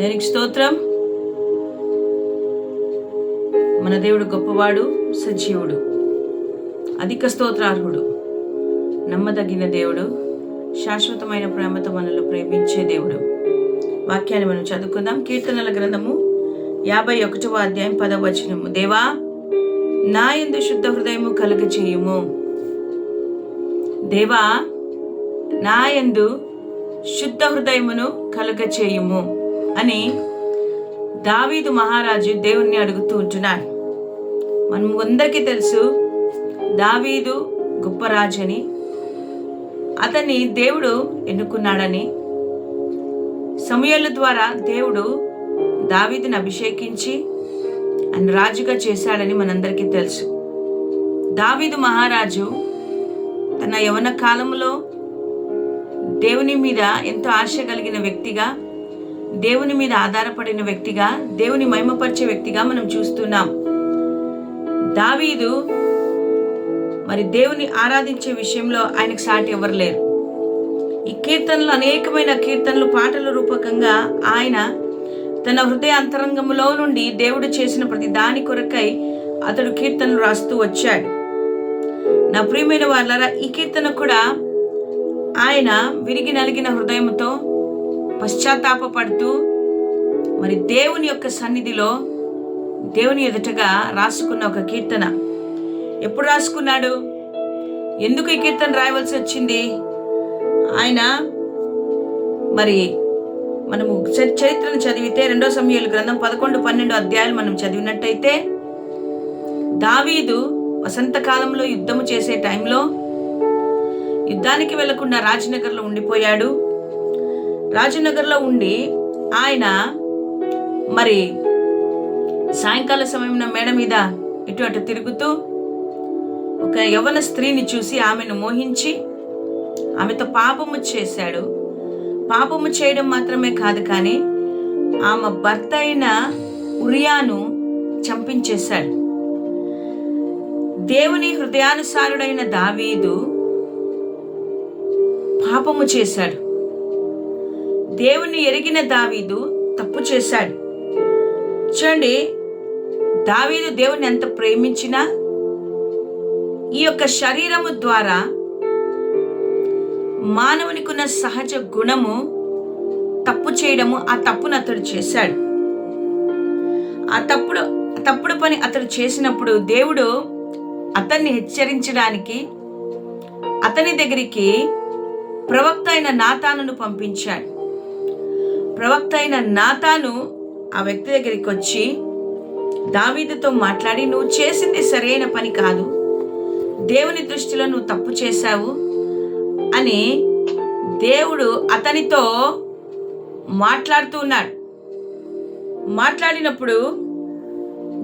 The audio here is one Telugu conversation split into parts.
దేనికి స్తోత్రం? మన దేవుడు గొప్పవాడు సజీవుడు అధిక స్తోత్రార్హుడు నమ్మదగిన దేవుడు శాశ్వతమైన ప్రేమతో మనల్ని ప్రేమించే దేవుడు. వాక్యాన్ని మనం చదువుకుందాం. కీర్తనల గ్రంథము యాభై ఒకటవ అధ్యాయం పదవచనము దేవా నా ఎందు శుద్ధ హృదయము కలుగ చేయుము దేవా నా యందు శుద్ధ హృదయమును కలుగ చేయుము అని దావీదు మహారాజు దేవుణ్ణి అడుగుతూ ఉంటున్నాడు. మనం అందరికీ తెలుసు దావీదు గొప్ప రాజు అని అతన్ని దేవుడు ఎన్నుకున్నాడని. సమయాల ద్వారా దేవుడు దావీదుని అభిషేకించి ఆయన రాజుగా చేశాడని మనందరికీ తెలుసు. దావీదు మహారాజు తన యవన కాలంలో దేవుని మీద ఎంతో ఆశ కలిగిన వ్యక్తిగా దేవుని మీద ఆధారపడిన వ్యక్తిగా దేవుని మహిమపరిచే వ్యక్తిగా మనం చూస్తున్నాం. దావీదు మరి దేవుని ఆరాధించే విషయంలో ఆయనకు సాటి ఎవరు లేరు. ఈ కీర్తనలు అనేకమైన కీర్తనలు పాటల రూపకంగా ఆయన తన హృదయ అంతరంగంలో నుండి దేవుడు చేసిన ప్రతి దాని కొరకై అతడు కీర్తనలు రాస్తూ వచ్చాడు. నా ప్రియమైన వాళ్ళరా ఈ కీర్తన కూడా ఆయన విరిగి నలిగిన హృదయంతో పశ్చాత్తాపడుతూ మరి దేవుని యొక్క సన్నిధిలో దేవుని ఎదుటగా రాసుకున్న ఒక కీర్తన. ఎప్పుడు రాసుకున్నాడు? ఎందుకు ఈ కీర్తన రాయవలసి వచ్చింది? ఆయన మరి మనము చ- చరిత్రను చదివితే రెండో సమయాలు గ్రంథం పదకొండు పన్నెండు అధ్యాయాలు మనం చదివినట్టయితే దావీదు వసంతకాలంలో యుద్ధము చేసే టైంలో యుద్ధానికి వెళ్ళకుండా రాజనగర్లో ఉండిపోయాడు. రాజనగర్లో ఉండి ఆయన మరి సాయంకాల సమయంలో మేడ మీద ఇటు అటు తిరుగుతూ ఒక యవన స్త్రీని చూసి ఆమెను మోహించి ఆమెతో పాపము చేశాడు. పాపము చేయడం మాత్రమే కాదు కానీ ఆమె భర్త అయిన ఉరియాను చంపించేశాడు. దేవుని హృదయానుసారుడైన దావీదు పాపము చేశాడు. దేవుని ఎరిగిన దావీదు తప్పు చేశాడు. చూడండి దావీదు దేవుని ఎంత ప్రేమించినా ఈ యొక్క శరీరము ద్వారా మానవునికున్న సహజ గుణము తప్పు చేయడము ఆ తప్పును అతడు చేశాడు. ఆ తప్పుడు తప్పుడు పని అతడు చేసినప్పుడు దేవుడు అతన్ని హెచ్చరించడానికి అతని దగ్గరికి ప్రవక్త అయిన నాతానును పంపించాడు. ప్రవక్త అయిన నాతాను ఆ వ్యక్తి దగ్గరికి వచ్చి దావీదుతో మాట్లాడి నువ్వు చేసింది సరైన పని కాదు. దేవుని దృష్టిలో నువ్వు తప్పు చేశావు అని దేవుడు అతనితో మాట్లాడుతూ ఉన్నాడు. మాట్లాడినప్పుడు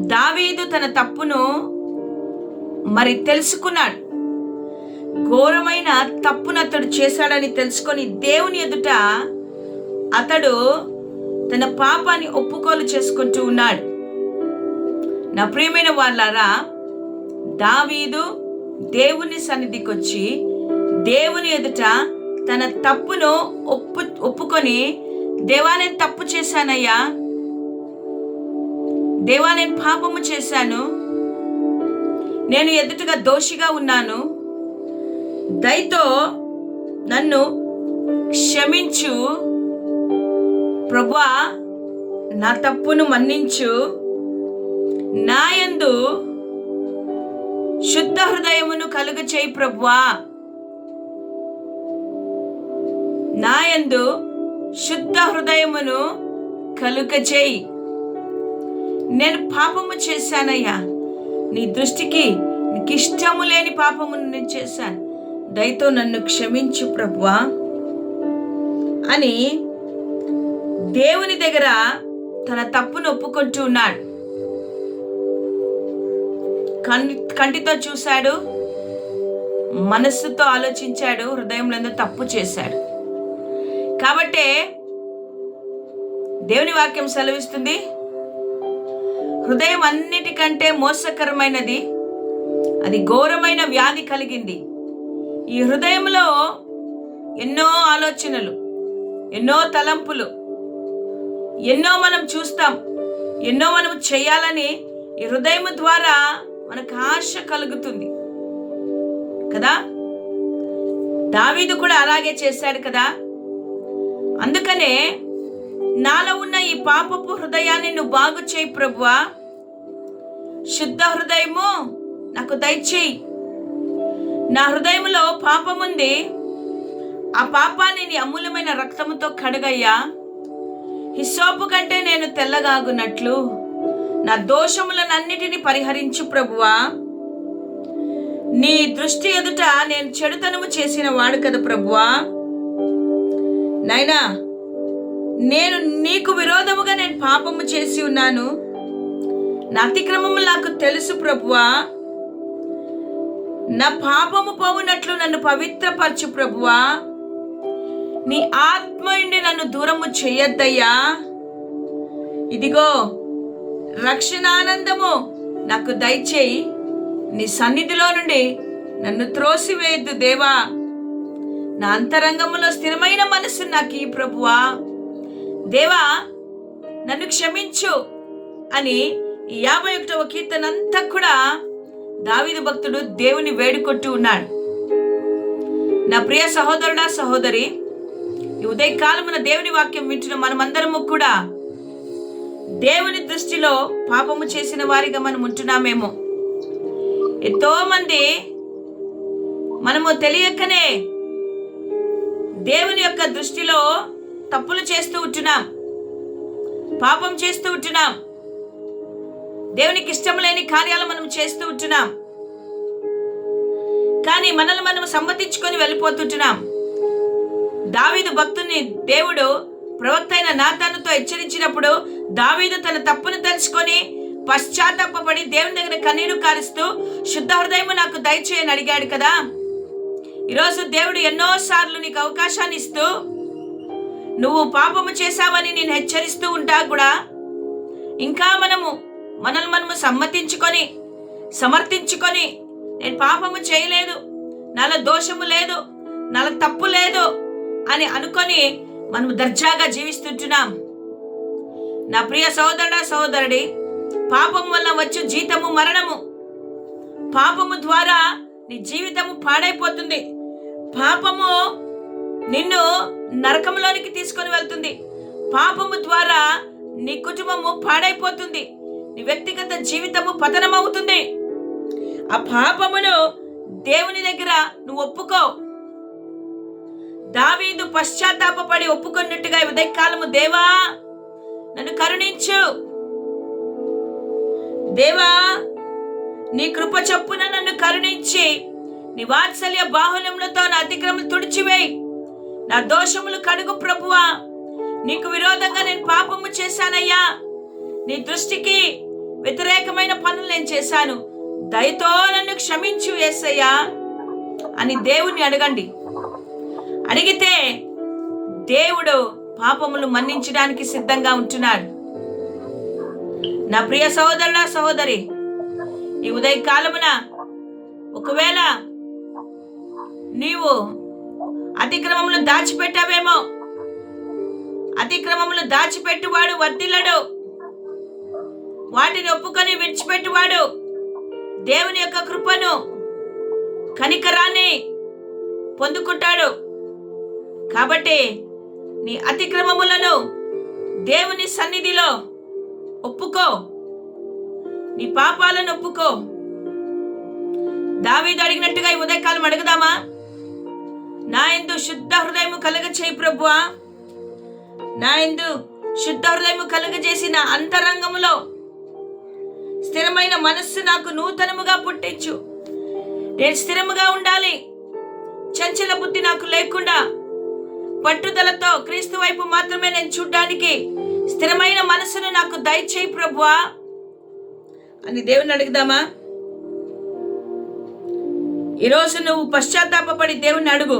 దావీదు తన తప్పును మరి తెలుసుకున్నాడు. ఘోరమైన తప్పును అతడు చేశాడని తెలుసుకొని దేవుని ఎదుట అతడు తన పాపాన్ని ఒప్పుకోలు చేసుకుంటూ ఉన్నాడు. నా ప్రియమైన వాళ్ళారా దావీదు దేవుని సన్నిధికి వచ్చి దేవుని ఎదుట తన తప్పును ఒప్పు ఒప్పుకొని దేవా నేను తప్పు చేశానయ్యా. దేవా నేను పాపము చేశాను. నేను ఎదుటగా దోషిగా ఉన్నాను. దయతో నన్ను క్షమించు. ప్రభా నా తప్పును మన్నించు. నాయందు శుద్ధ హృదయమును కలుగ చేయి ప్రభువా నాయందు శుద్ధ హృదయమును కలుగ చేయి. నేను పాపము చేశానయ్యా. నీ దృష్టికి నీకు ఇష్టము లేని పాపమును నేను చేశాను. దయతో నన్ను క్షమించు ప్రభువా అని దేవుని దగ్గర తన తప్పును ఒప్పుకుంటూ ఉన్నాడు. కంటి కంటితో చూశాడు. మనస్సుతో ఆలోచించాడు. హృదయంలో తప్పు చేశాడు. కాబట్టే దేవుని వాక్యం సెలవిస్తుంది. హృదయం అన్నిటికంటే మోసకరమైనది. అది ఘోరమైన వ్యాధి కలిగింది. ఈ హృదయంలో ఎన్నో ఆలోచనలు ఎన్నో తలంపులు ఎన్నో మనం చూస్తాం. ఎన్నో మనం చేయాలని ఈ హృదయం ద్వారా మనకు ఆశ కలుగుతుంది. కదా? దావీదు కూడా అలాగే చేశాడు కదా? అందుకనే నాలో ఉన్న ఈ పాపపు హృదయాన్ని నువ్వు బాగు చేయి ప్రభువా. శుద్ధ హృదయము నాకు దయచేయి. నా హృదయంలో పాపముంది. ఆ పాపాన్ని నీ అమూల్యమైన రక్తముతో కడగయ్యా. హిస్సోపు కంటే నేను తెల్లగాగునట్లు. నా దోషములనన్నిటిని పరిహరించు ప్రభువా. నీ దృష్టి ఎదుట నేను చెడుతనము చేసిన వాడు కదా ప్రభువా. నైనా నేను నీకు విరోధముగా నేను పాపము చేసి ఉన్నాను. నా అతిక్రమము నాకు తెలుసు ప్రభువా. నా పాపము పోవునట్లు నన్ను పవిత్రపరచు ప్రభువా. నీ ఆత్మయుండి నన్ను దూరము చెయ్యొద్దయ్యా ఇదిగో రక్షణానందము నాకు దయచేయి. నీ సన్నిధిలో నుండి నన్ను త్రోసివేయద్దు దేవా. నా అంతరంగములో స్థిరమైన మనసు నాకు ఈ ప్రభువా. దేవా నన్ను క్షమించు అని ఈ యాభై ఒకటవ కీర్తన అంతా కూడా దావిదు భక్తుడు దేవుని వేడుకొట్టు ఉన్నాడు. నా ప్రియ సహోదరుడా సహోదరి ఈ ఉదయకాలమున దేవుని వాక్యం వింటున్న మనమందరము కూడా దేవుని దృష్టిలో పాపము చేసిన వారిగా మనం ఉంటున్నామేమో. ఎంతో మంది మనము తెలియకనే దేవుని యొక్క దృష్టిలో తప్పులు చేస్తూ ఉంటున్నాం. పాపం చేస్తూ ఉంటున్నాం. దేవునికి ఇష్టం లేని కార్యాలు మనం చేస్తూ ఉంటున్నాం. కానీ మనల్ని మనం సమ్మతించుకొని వెళ్ళిపోతుంటున్నాం. దావీదు భక్తుని దేవుడు ప్రవక్త అయిన నాతానుతో హెచ్చరించినప్పుడు దావీదు తన తప్పును తెలుసుకొని పశ్చాత్తాపడి దేవుని దగ్గర కన్నీరు కారుస్తూ శుద్ధ హృదయము నాకు దయచేయని అడిగాడు కదా. ఈరోజు దేవుడు ఎన్నో సార్లు నీకు అవకాశాన్ని ఇస్తూ నువ్వు పాపము చేశావని నేను హెచ్చరిస్తూ ఉంటా కూడా. ఇంకా మనము మనల్ని మనము సమ్మతించుకొని సమర్థించుకొని నేను పాపము చేయలేదు. నాలో దోషము లేదు. నాలో తప్పు లేదు. అని అనుకొని మనం దర్జాగా జీవిస్తుంటున్నాం. నా ప్రియ సోదరుడ సోదరుడి పాపం వల్ల వచ్చు జీతము మరణము. పాపము ద్వారా నీ జీవితము పాడైపోతుంది. పాపము నిన్ను నరకంలోనికి తీసుకొని వెళ్తుంది. పాపము ద్వారా నీ కుటుంబము పాడైపోతుంది. నీ వ్యక్తిగత జీవితము పతనమవుతుంది. ఆ పాపమును దేవుని దగ్గర నువ్వు ఒప్పుకో. దావీదు పశ్చాత్తాపడి ఒప్పుకున్నట్టుగా ఉదయకాలము. దేవా నన్ను కరుణించు. దేవా నీ కృప చొప్పున నన్ను కరుణించి నీ వాత్సల్య బాహుల్యములతో నా అతిక్రమలు తుడిచివేయి. నా దోషములు కడుగు ప్రభువా. నీకు విరోధంగా నేను పాపము చేశానయ్యా. నీ దృష్టికి వ్యతిరేకమైన పనులు నేను చేశాను. దయతో నన్ను క్షమించు ఏసయ్యా అని దేవుణ్ణి అడగండి. అడిగితే దేవుడు పాపములు మన్నించడానికి సిద్ధంగా ఉంటున్నాడు. నా ప్రియ సహోదరుల సహోదరి ఈ ఉదయ కాలమున ఒకవేళ నీవు అతిక్రమములు దాచిపెట్టావేమో అతిక్రమములు దాచిపెట్టువాడు వర్దిల్లడు వాటిని ఒప్పుకొని విడిచిపెట్టువాడు దేవుని యొక్క కృపను కనికరాన్ని పొందుకుంటాడు. కాబట్టి నీ అతిక్రమములను దేవుని సన్నిధిలో ఒప్పుకో. నీ పాపాలను ఒప్పుకో. దావీదు అడిగినట్టుగా ఈ ఉదయకాలం అడుగుదామా? నా ఎందు శుద్ధ హృదయము కలుగ చేయి ప్రభువా. నా ఎందు శుద్ధ హృదయము కలుగజేసి నా అంతరంగములో స్థిరమైన మనస్సు నాకు నూతనముగా పుట్టించు. నేను స్థిరముగా ఉండాలి. చంచల బుద్ధి నాకు లేకుండా పట్టుదలతో క్రీస్తు వైపు మాత్రమే నేను చూడ్డానికి స్థిరమైన మనసును నాకు దయచేయి ప్రభువా. అని దేవుని అడుగుదామా? ఈరోజు నువ్వు పశ్చాత్తాపడి దేవుని అడుగు.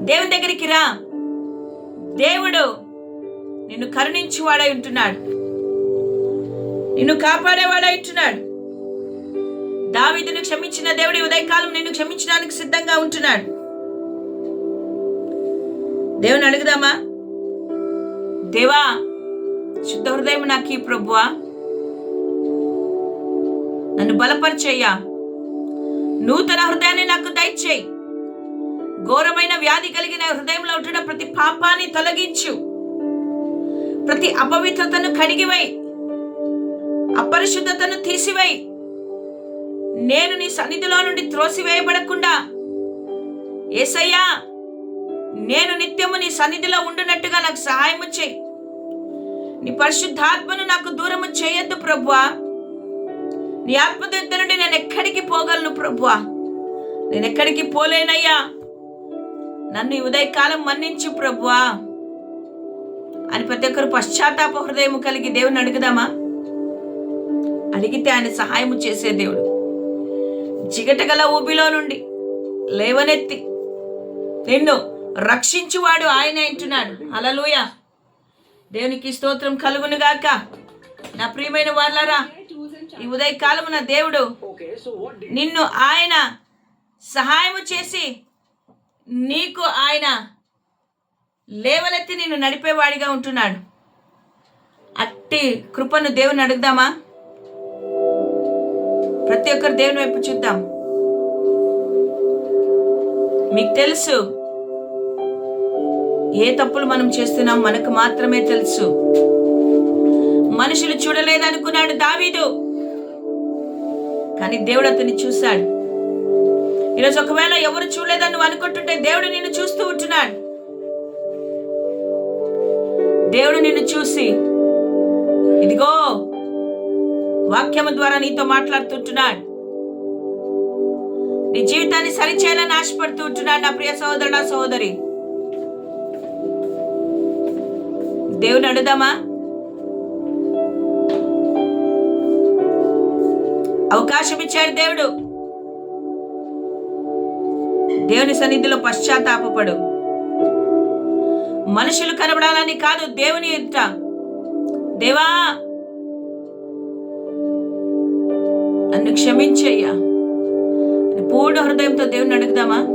దేవుని దగ్గరికి రా. దేవుడు నిన్ను కరుణించువాడై ఉంటున్నాడు. నిన్ను కాపాడేవాడై ఉంటున్నాడు. దావీదును క్షమించిన దేవుడి ఉదయకాలం నిన్ను క్షమించడానికి సిద్ధంగా ఉంటున్నాడు. దేవుని అడుగుదామా? దేవా శుద్ధ హృదయం నాకు ఈ ప్రభువా. నన్ను బలపరిచేయ్యా. నూతన హృదయాన్ని నాకు దయచేయి. ఘోరమైన వ్యాధి కలిగిన హృదయంలో ఉంటున్న ప్రతి పాపాన్ని తొలగించు. ప్రతి అపవిత్రతను కడిగివై అపరిశుద్ధతను తీసివై నేను నీ సన్నిధిలో నుండి త్రోసివేయబడకుండా. ఏసయ్యా నేను నిత్యము నీ సన్నిధిలో ఉండునట్టుగా నాకు సహాయము చేయి. నీ పరిశుద్ధాత్మను నాకు దూరము చేయొద్దు ప్రభువా. నీ ఆత్మ దగ్గర నుండి నేను ఎక్కడికి పోగలను ప్రభువా. నేను ఎక్కడికి పోలేనయ్యా. నన్ను ఈ ఉదయకాలం మన్నించు ప్రభువా. అని ప్రతి ఒక్కరు పశ్చాత్తాప హృదయం కలిగి దేవుని అడుగుదామా? అడిగితే ఆయన సహాయము చేసే దేవుడు. జిగటగల ఊబిలో నుండి లేవనెత్తి నిన్ను రక్షించువాడు ఆయన అంటున్నాడు. అలలుయ దేవునికి స్తోత్రం కలుగును గాక. నా ప్రియమైన వాళ్ళరా ఈ ఉదయకాలము నా దేవుడు నిన్ను ఆయన సహాయము చేసి నీకు ఆయన లేవలెత్తి నిన్ను నడిపేవాడిగా ఉంటున్నాడు. అట్టి కృపను దేవుని అడుగుదామా? ప్రతి ఒక్కరు దేవుని వైపు చూద్దాం. మీకు తెలుసు ఏ తప్పులు మనం చేస్తున్నాం మనకు మాత్రమే తెలుసు. మనుషులు చూడలేదనుకున్నాడు దావీదు. కానీ దేవుడు అతన్ని చూశాడు. ఈరోజు ఒకవేళ ఎవరు చూడలేదని నువ్వు అనుకుంటుంటే దేవుడు నిన్ను చూస్తూ ఉంటున్నాడు. దేవుడు నిన్ను చూసి ఇదిగో వాక్యము ద్వారా నీతో మాట్లాడుతుంటున్నాడు. నీ జీవితాన్ని సరిచేయాలని ఆశపడుతూ ఉంటున్నాడు నా ప్రియ సహోదరుడా సహోదరి. దేవుని అడుదామా అవకాశం ఇచ్చాడు దేవుడు. దేవుని సన్నిధిలో పశ్చాత్తాపడు మనుషులు కనబడాలని కాదు దేవుని ఎదుట. దేవా! నన్ను క్షమించయ్యా. పూర్ణ హృదయంతో దేవుని అడుగుదామా?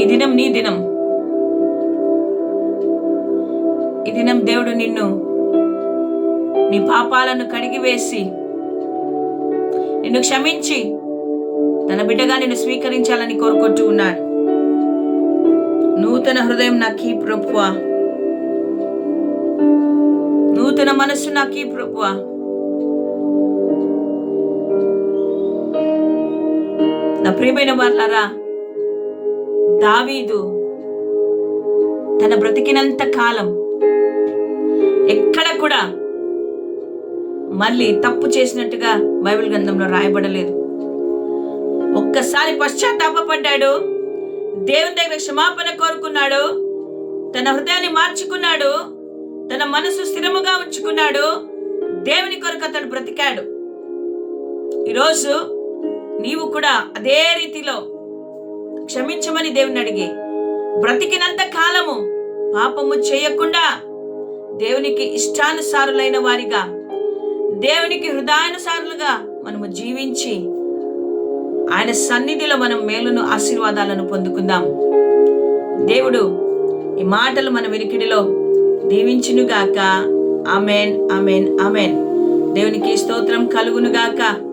ఈ దినం నీ దినం. ఈ దినం దేవుడు నిన్ను నీ పాపాలను కడిగివేసి నిన్ను క్షమించి తన బిడ్డగా నిన్ను స్వీకరించాలని కోరుకుంటూ ఉన్నాడు. నూతన హృదయం నాకు ఈ ప్రభువా. నూతన మనస్సు నాకు ఈ ప్రభువా. నా ప్రియమైన వాళ్ళారా దావీదు తన బ్రతికినంత కాలం ఎక్కడ కూడా మళ్ళీ తప్పు చేసినట్టుగా బైబిల్ గ్రంథంలో రాయబడలేదు. ఒక్కసారి పశ్చాత్తాపడ్డాడు దేవుని దగ్గర క్షమాపణ కోరుకున్నాడు. తన హృదయాన్ని మార్చుకున్నాడు. తన మనసు స్థిరముగా ఉంచుకున్నాడు. దేవుని కొరకు అతడు బ్రతికాడు. ఈరోజు నీవు కూడా అదే రీతిలో క్షమించమని దేవుని అడిగి. బ్రతికినంత కాలము పాపము చేయకుండా దేవునికి ఇష్టానుసారులైన వారిగా దేవునికి హృదయానుసారులుగా మనము జీవించి ఆయన సన్నిధిలో మనం మేలును ఆశీర్వాదాలను పొందుకుందాం. దేవుడు ఈ మాటలు మన వినికిడిలో దీవించునుగాక. అమెన్ అమెన్ అమెన్ దేవునికి స్తోత్రం కలుగునుగాక.